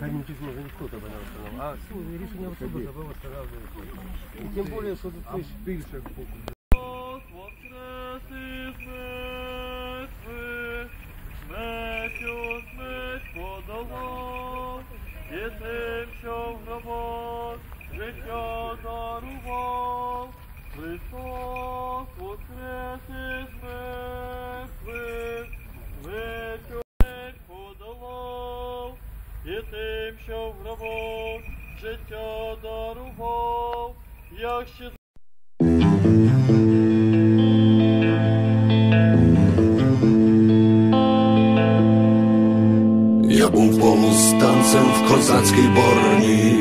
Задним числом уже никто тебе не встановив. А суд, рішення суду тебе встановлює. І тим більше, що тут пиш більше боку. воскрес із мертвих, смертю смерть подолав, і тим, що в гробах життя дарував. Христос воскрес із мертвих, і тим, що в гробах життя дарував, як ще Я був повстанцем в козацькій бороні.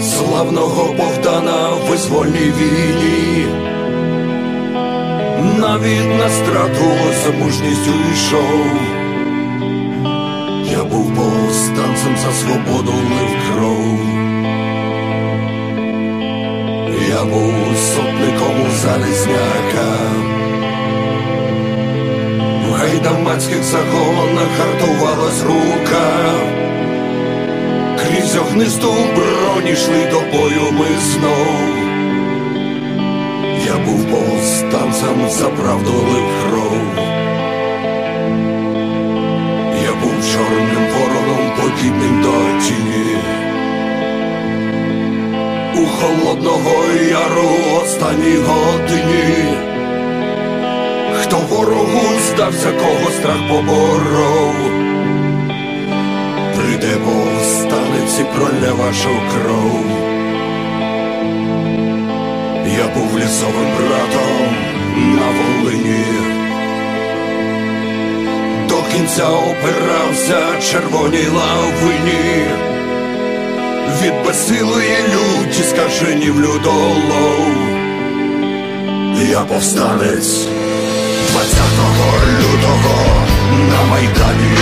Славного Богдана в визвольній війні. Навіть на страту за мужністю йшов. Я був повстанцем за свободу лив кров. Я був сотником у залізняка. В гайдамацьких загонах гартувалась рука. Крізь огнисту броні йшли до бою ми знов. Я був повстанцем за правду лив кров. У холодного яру останній годині. Хто ворогу здався, кого страх поборов, прийде повстанець і пролє вашу кров. Я був лісовим братом на Волині, до кінця опирався червоній лавині, від безсилої люті скаженів людолов. Я повстанець. 20 лютого на Майдані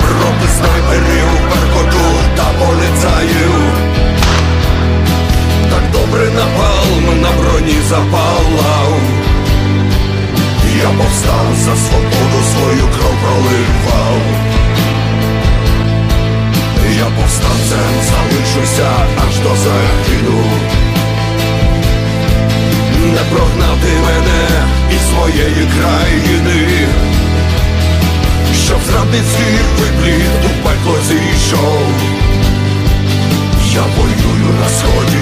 Проти снайперів, перкоту та поліцаїв Так добре напалм на броні запалав Я повстав за свободу свою кров проливав до загину не прогнати мене із своєї країни, щоб зрадницький випліт у пекло зійшов. Я воюю на сході,